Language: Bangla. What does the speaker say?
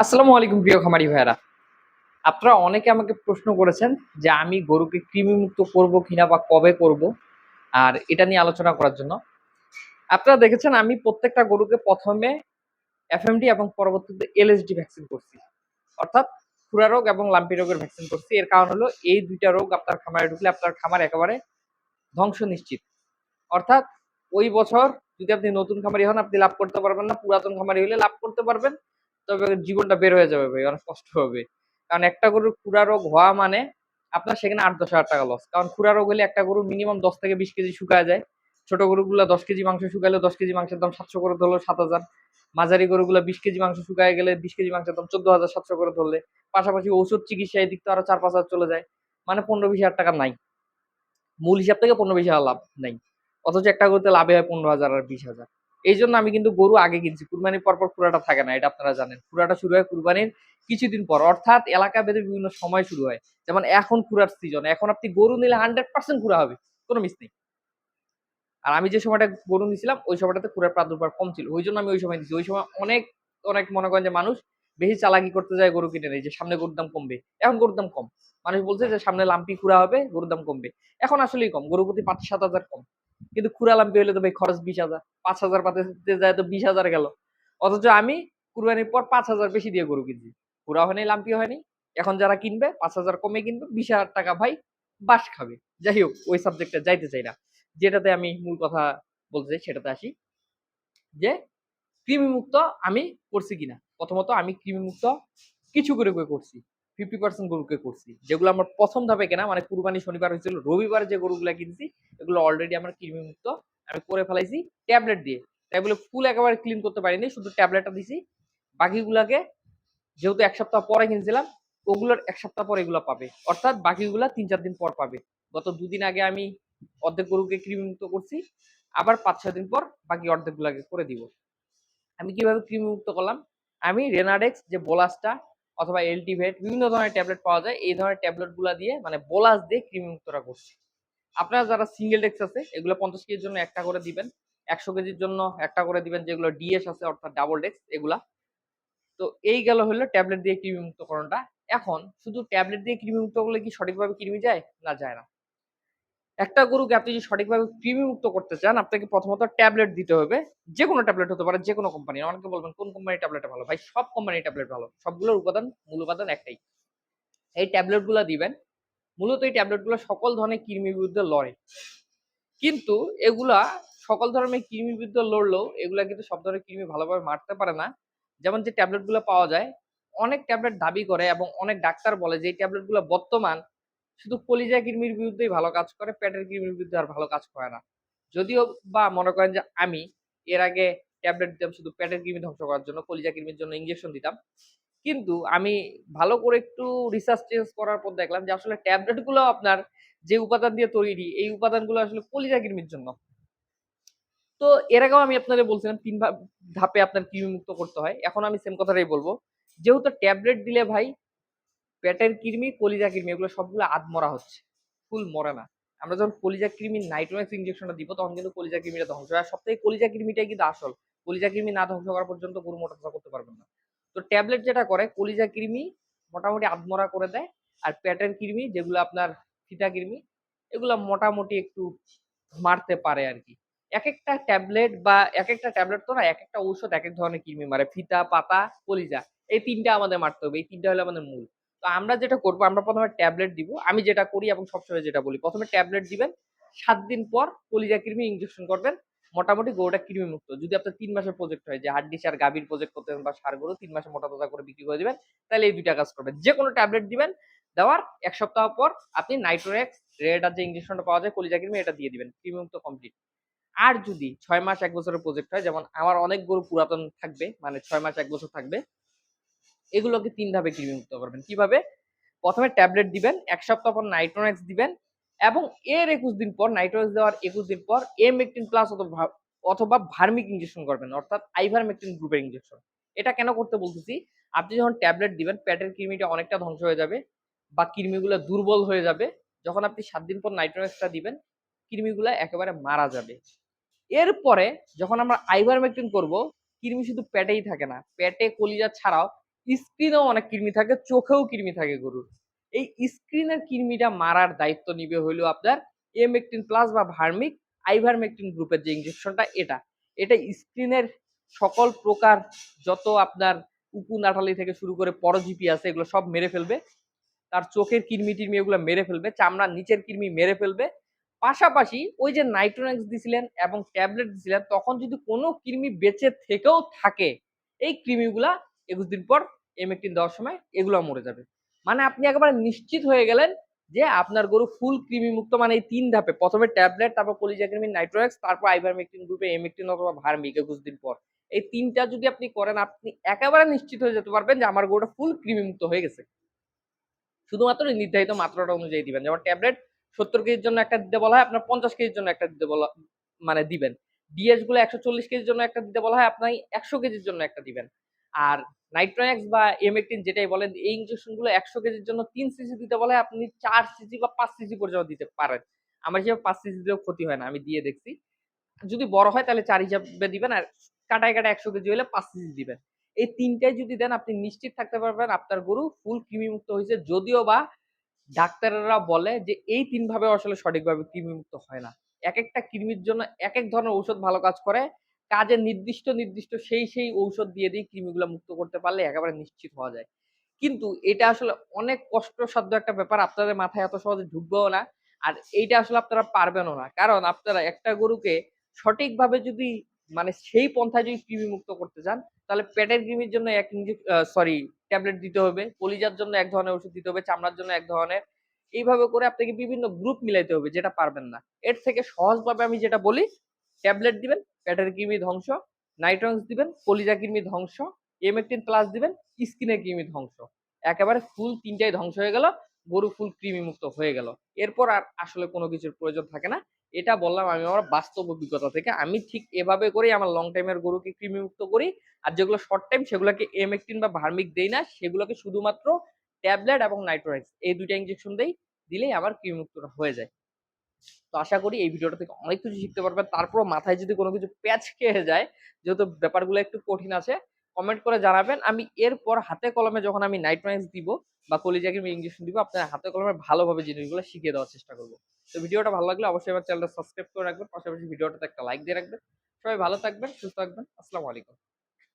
আসসালামু আলাইকুম প্রিয় খামারি ভাইয়েরা। আপনারা অনেকে আমাকে প্রশ্ন করেছেন যে আমি গরুকে কৃমি মুক্ত করব কিনা বা কবে করব, আর এটা নিয়ে আলোচনা করার জন্য। আপনারা দেখেছেন আমি প্রত্যেকটা গরুকে প্রথমে এফএমডি এবং পরবর্তীতে এলএসডি ভ্যাকসিন করছি। অর্থাৎ খুরা রোগ এবং লাম্পি রোগের ভ্যাকসিন করছি। এর কারণ হলো এই দুইটা রোগ আপনার খামারে ঢুকলে আপনার খামার একেবারে ধ্বংস নিশ্চিত। অর্থাৎ ওই বছর যদি আপনি নতুন খামারি হন, আপনি লাভ করতে পারবেন না। পুরাতন খামারি হলে লাভ করতে পারবেন। তবে জীবনটা বের হয়ে যাবে ভাই, অনেক কষ্ট হবে। কারণ একটা গরুর খুরা রোগ হওয়া মানে আপনার সেখানে আট দশ হাজার টাকা লস কারণ খুরা রোগ হলে একটা গরু মিনিমাম দশ থেকে বিশ কেজি শুকায় যায়। ছোট গরুগুলো দশ কেজি মাংস শুকাইলে দশ কেজি মাংসের দাম সাতশো করে ধরলো সাত হাজার। মাঝারি গরুগুলো বিশ কেজি মাংস শুকায় গেলে বিশ কেজি মাংসের দাম চোদ্দ হাজার সাতশো করে ধরলে। পাশাপাশি ওষুধ চিকিৎসা এদিক তো আরও চার পাঁচ হাজার চলে যায়। মানে পনেরো বিশ হাজার টাকা নাই। মূল হিসাব থেকে পনেরো বিশ হাজার লাভ নাই। অথচ একটা গরুতে লাভে হয় পনেরো হাজার আর বিশ হাজার। এই জন্য আমি কিন্তু গরু আগে কিনছি। কুরবানির পর পর পুরাটা থাকে না, এটা আপনারা জানেন। পুরাটা শুরু হয় কুরবানির কিছুদিন পর। অর্থাৎ এলাকা ভেদে বিভিন্ন সময় শুরু হয়। যেমন এখন কুরার সিজন এখন আপনি গরু নিলে হান্ড্রেড পার্সেন্ট কুড়া হবে। কোনো মিস নেই। আর আমি যে সময়টা গরু নিয়েছিলাম ওই সময়টাতে কুড়ার প্রাদুর্ভাব কম ছিল। ওই জন্য আমি ওই সময় দিচ্ছি ওই সময় অনেক অনেক মনে করেন যে মানুষ বেশি চালাকি করতে যায় গরু কিনে নেই যে সামনে গরুর দাম কমবে। এখন গরুর দাম কম। মানুষ বলছে যে সামনে লাম্পি খুঁড়া হবে, গরুর দাম কমবে। এখন আসলেই কম। গরু প্রতি পাঁচ সাত হাজার কম। কিন্তু খুঁড়া লাম্পি হলে তো ভাই খরচ বিশ হাজার। পাঁচ হাজার পাতে যায় তো বিশ হাজার গেল। অথচ আমি কুরবানির পর পাঁচ হাজার বেশি দিয়ে গরু কিনছি। খুঁড়া হয়নি, লাম্পি হয়নি। এখন যারা কিনবে, পাঁচ হাজার কমে কিনবে, বিশ হাজার টাকা ভাই বাস খাবে। যাই হোক, ওই সাবজেক্টে যাইতে চাই না। যেটাতে আমি মূল কথা বলতে চাই, সেটাতে আসি। যে কৃমি মুক্ত আমি করছি কিনা? প্রথমত আমি কৃমি মুক্ত কিছু করে করে করছি। ফিফটি পার্সেন্ট গরুকে করছি। যেগুলো আমার প্রথম ধাপে কেনা মানে কুরবানি শনিবার হয়েছিল, রবিবার যে গরুগুলা কিনছি, এগুলো অলরেডি আমার কৃমি মুক্ত আমি করে ফেলাইছি ট্যাবলেট দিয়ে। তাই বলে ফুল একেবারে ক্লিন করতে পারিনি, শুধু ট্যাবলেটটা দিছি। বাকিগুলাকে যেহেতু এক সপ্তাহ পরে কিনছিলাম, ওগুলোর এক সপ্তাহ পর এগুলো পাবে। অর্থাৎ বাকিগুলা তিন চার দিন পর পাবে। গত দুদিন আগে আমি অর্ধেক গরুকে কৃমিমুক্ত করছি, আবার পাঁচ ছয় দিন পর বাকি অর্ধেকগুলাকে করে দিব। আমি কীভাবে কৃমিমুক্ত করলাম? আমি রেনাডেক্স যে বোলাসটা অথবা এলটিভেট বিভিন্ন ধরনের ট্যাবলেট পাওয়া যায়। এই ধরনের ট্যাবলেটগুলো দিয়ে মানে বোলাস দিয়ে কৃমিমুক্তরা করছি। আপনারা যারা সিঙ্গেল ডেক্স আছে, এগুলো পঞ্চাশ কেজির জন্য একটা করে দিবেন। একশো কেজির জন্য একটা করে দিবেন, যেগুলো ডিএস আছে, অর্থাৎ ডাবল ডেক্স এগুলা। তো এই গেল হলো ট্যাবলেট দিয়ে কৃমিমুক্তকরণটা এখন শুধু ট্যাবলেট দিয়ে কৃমিমুক্ত করলে কি সঠিকভাবে কৃমি যায়? না যায় না। একটা গরুকে আপনি যদি সঠিকভাবে কৃমি মুক্ত করতে চান, আপনাকে প্রথমত ট্যাবলেট দিতে হবে। যে কোনো ট্যাবলেট হতে পারে যে কোনো কোম্পানি অনেকে বলবেন, কোন কোম্পানির ট্যাবলেট ভালো? ভাই, সব কোম্পানির ট্যাবলেট ভালো। সবগুলোর উপাদান, মূল উপাদান একটাই। এই ট্যাবলেটগুলো দিবেন। মূলত এই ট্যাবলেটগুলো সকল ধরনের কৃমির বিরুদ্ধে লড়ে। কিন্তু এগুলা সকল ধরনের কৃমির বিরুদ্ধে লড়লেও এগুলা কিন্তু সব ধরনের কৃমি ভালোভাবে মারতে পারে না। যেমন যে ট্যাবলেটগুলো পাওয়া যায়, অনেক ট্যাবলেট দাবি করে এবং অনেক ডাক্তার বলে যে এই ট্যাবলেটগুলো বর্তমান শুধু কলিজা কৃমির বিরুদ্ধেই ভালো কাজ করে, পেটের কৃমির বিরুদ্ধে আর ভালো কাজ করে না। যদিও বা মনে করেন যে আমি এর আগে ট্যাবলেট দিতাম, শুধু পেটের কৃমি ধ্বংস করার জন্য, কলিজা কৃমির জন্য ইঞ্জেকশন দিতাম। কিন্তু আমি ভালো করে একটু রিসার্চ টেস করার পর দেখলাম যে আসলে ট্যাবলেটগুলো আপনার যে উপাদান দিয়ে তৈরি, এই উপাদানগুলো আসলে কলিজা কৃমির জন্য। তো এর আগেও আমি আপনাদের বলছিলাম, তিন ধাপে আপনার কৃমি মুক্ত করতে হয়। এখন আমি সেম কথাটাই বলব। যেহেতু ট্যাবলেট দিলে ভাই পেটের কৃমি, কলিজা কৃমি, এগুলো সবগুলো আধ মরা হচ্ছে। ফুল মরে না। আমরা যখন কলিজা কৃমি নাইট্রোম্যাক্স ইঞ্জেকশনটা দিব, তখন কিন্তু কলিজা কৃমিটা ধ্বংস হয়। আর সবথেকে কলিজা কৃমিটাই কিন্তু আসল। কলিজা কৃমি না ধ্বংস করা পর্যন্ত গরু মোটা করতে পারবেন না। তো ট্যাবলেট যেটা করে, কলিজা কৃমি মোটামুটি আধমরা করে দেয়। আর পেটের কৃমি, যেগুলো আপনার ফিতা কৃমি, এগুলো মোটামুটি একটু মারতে পারে আর কি। এক একটা ট্যাবলেট বা এক একটা ট্যাবলেট তো না এক একটা ঔষধ এক এক ধরনের কৃমি মারে। ফিতা, পাতা, কলিজা, এই তিনটা আমাদের মারতে হবে। এই তিনটা হলো আমাদের মূল। তো আমরা যেটা করব, আমরা প্রথমে ট্যাবলেট দিব। আমি যেটা করি এবং সবসময় যেটা বলি, প্রথমে ট্যাবলেট দিবেন। সাত দিন পর কলিজা কৃমি ইঞ্জেকশন করবেন। মোটামুটি গরুটা কৃমি মুক্ত যদি আপনার তিন মাসের প্রজেক্ট হয়, যে হাড্ডি সার গাভীর প্রজেক্ট করতে বা সার গরু, তিন মাসে মোটা তাজা করে বিক্রি করে দিবেন, তাহলে এই দুইটা কাজ করবেন। যে কোনো ট্যাবলেট দিবেন, দেওয়ার এক সপ্তাহ পর আপনি নাইট্রোরেক্স রেডার যে ইঞ্জেকশনটা পাওয়া যায়, কলিজা কৃমি, এটা দিয়ে দিবেন কৃমি মুক্ত কমপ্লিট আর যদি ছয় মাস এক বছরের প্রজেক্ট হয়, যেমন আমার অনেক গরু পুরাতন থাকবে মানে ছয় মাস এক বছর থাকবে এগুলোকে তিন ধাপে কৃমি মুক্ত করবেন। কীভাবে? প্রথমে ট্যাবলেট দিবেন, এক সপ্তাহ পর নাইট্রোনেক্স দিবেন এবং এর একুশ দিন পর নাইট্রোনেক্স দেওয়ার একুশ দিন পর এম একটিন প্লাস অথবা অথবা ভার্মিক ইঞ্জেকশন করবেন, অর্থাৎ আইভার আইভারমেকটিন গ্রুপের ইঞ্জেকশন এটা কেন করতে বলতেছি? আপনি যখন ট্যাবলেট দিবেন প্যাটের কৃমিটা অনেকটা ধ্বংস হয়ে যাবে বা কৃমিগুলো দুর্বল হয়ে যাবে। যখন আপনি সাত দিন পর নাইট্রোনেক্সটা দিবেন, কৃমিগুলো একেবারে মারা যাবে। এরপরে যখন আমরা আইভার আইভারমেকটিন করব, কৃমি শুধু পেটেই থাকে না, পেটে কলিজা ছাড়াও স্ক্রিনেও অনেক কৃমি থাকে, চোখেও কৃমি থাকে গরুর। এই স্ক্রিনের কৃমিটা মারার দায়িত্ব নিবে হইল আপনার এমেকটিন প্লাস বা ভার্মিক আইভারমেকটিন গ্রুপের যে ইঞ্জেকশনটা এটা। এটা স্ক্রিনের সকল প্রকার যত আপনার উকু নাটালি থেকে শুরু করে পরজীবী আছে, এগুলো সব মেরে ফেলবে। তার চোখের কৃমি টির্মি এগুলো মেরে ফেলবে চামড়ার নিচের কৃমি মেরে ফেলবে। পাশাপাশি ওই যে নাইট্রোনেক্স দিছিলেন এবং ট্যাবলেট দিছিলেন, তখন যদি কোনো কৃমি বেঁচে থেকেও থাকে, এই কৃমিগুলা একুশ দিন পর এম এমেকটিন দেওয়ার সময় এগুলো মরে যাবে। মানে আপনি একেবারে নিশ্চিত হয়ে গেলেন যে আপনার গরু ফুল কৃমি মুক্ত মানে এই তিন ধাপে। প্রথমে ট্যাবলেট তারপর কলিজা কৃমি নাইট্রোয়েক্স তারপর আইভারমেকটিন গ্রুপে এমেকটিন অথবা ভার্মিক একুশ দিন পর। এই তিনটা যদি আপনি করেন, আপনি একেবারে নিশ্চিত হয়ে যেতে পারবেন যে আমার গরুটা ফুল কৃমি মুক্ত হয়ে গেছে। শুধুমাত্র নির্ধারিত মাত্রাটা অনুযায়ী দিবেন। যেমন ট্যাবলেট সত্তর কেজির জন্য একটা দিতে বলা হয়, আপনার পঞ্চাশ কেজির জন্য একটা দিতে বলা মানে দিবেন। ডিএসগুলো একশো চল্লিশ কেজির জন্য একটা দিতে বলা হয় আপনি একশো কেজির জন্য একটা দিবেন। আর নাইট্রোএক্স বা এমেকটিন যেটাই বলেন, এই ইঞ্জেকশনগুলো একশো কেজির জন্য তিন সিসি দিতে বলে আপনি চার সিসি বা পাঁচ সিসি পর্যন্ত দিতে পারেন। আমার হিসেবে পাঁচ সিসি দিলেও ক্ষতি হয় না, আমি দিয়ে দেখছি। যদি বড় হয় তাহলে চার হিসাবে দিবেন আর কাটায় কাটায় একশো কেজি হলে পাঁচ সিসি দিবেন। এই তিনটাই যদি দেন আপনি নিশ্চিত থাকতে পারবেন আপনার গরু ফুল কৃমিমুক্ত হয়েছে, যদিও বা ডাক্তাররা বলে যে এই তিন ভাবে আসলে সঠিকভাবে কৃমিমুক্ত হয় না। এক একটা কৃমির জন্য এক এক ধরনের ঔষধ ভালো কাজ করে কাজে নির্দিষ্ট নির্দিষ্ট সেই সেই ঔষধ দিয়ে দিয়ে কৃমিগুলো মুক্ত করতে পারলে একেবারে নিশ্চিত হওয়া যায়। কিন্তু এটা আসলে অনেক কষ্টসাধ্য একটা ব্যাপার, আপনাদের মাথায় এত সহজে ঢুকবেও না। আর এইটা আসলে আপনারা পারবেনও না। কারণ আপনারা একটা গরুকে সঠিকভাবে যদি মানে সেই পন্থায় যদি কৃমি মুক্ত করতে চান, তাহলে পেটের কৃমির জন্য এক সরি ট্যাবলেট দিতে হবে। কলিজার জন্য এক ধরনের ওষুধ দিতে হবে, চামড়ার জন্য এক ধরনের। এইভাবে করে আপনাকে বিভিন্ন গ্রুপ মিলাইতে হবে যেটা পারবেন না। এর থেকে সহজভাবে আমি যেটা বলি ট্যাবলেট দিবেন পেটের কৃমি ধ্বংস নাইট্রোক্স দিবেন, কলিজা কৃমি ধ্বংস এমেকটিন প্লাস দিবেন, স্কিনের কৃমি ধ্বংস। একেবারে ফুল তিনটাই ধ্বংস হয়ে গেল, গরু ফুল কৃমি মুক্ত হয়ে গেল। এরপর আর আসলে কোনো কিছুর প্রয়োজন থাকে না। এটা বললাম আমি আমার বাস্তব অভিজ্ঞতা থেকে। আমি ঠিক এভাবে করেই আমার লং টাইমের গরুকে কৃমি মুক্ত করি। আর যেগুলো শর্ট টাইম সেগুলোকে এমেকটিন বা ভার্মিক দেই না, সেগুলোকে শুধুমাত্র ট্যাবলেট এবং নাইট্রোরাইক্স এই দুইটা ইঞ্জেকশন দেই, দিলেই আমার কৃমি মুক্তটা হয়ে যায়। তো আশা করি এই ভিডিওটা থেকে অনেক কিছু শিখতে পারবেন। তারপর মাথায় যদি কোনো কিছু প্যাচ খেয়ে যায়, যেহেতু ব্যাপারগুলো একটু কঠিন আছে কমেন্ট করে জানাবেন। আমি এরপর হাতে কলমে যখন আমি নাইট্রোনাইজ দিব বা কলিজাকে ইঞ্জেকশন দিব, আপনার হাতে কলমে ভালোভাবে জিনিসগুলো শিখিয়ে দেওয়ার চেষ্টা করব। তো ভিডিওটা ভালো লাগলে অবশ্যই আমার চ্যানেলটা সাবস্ক্রাইব করে রাখবেন, পাশাপাশি ভিডিওটাতে একটা লাইক দিয়ে রাখবেন। সবাই ভালো থাকবেন, সুস্থ থাকবেন। আসসালামু আলাইকুম।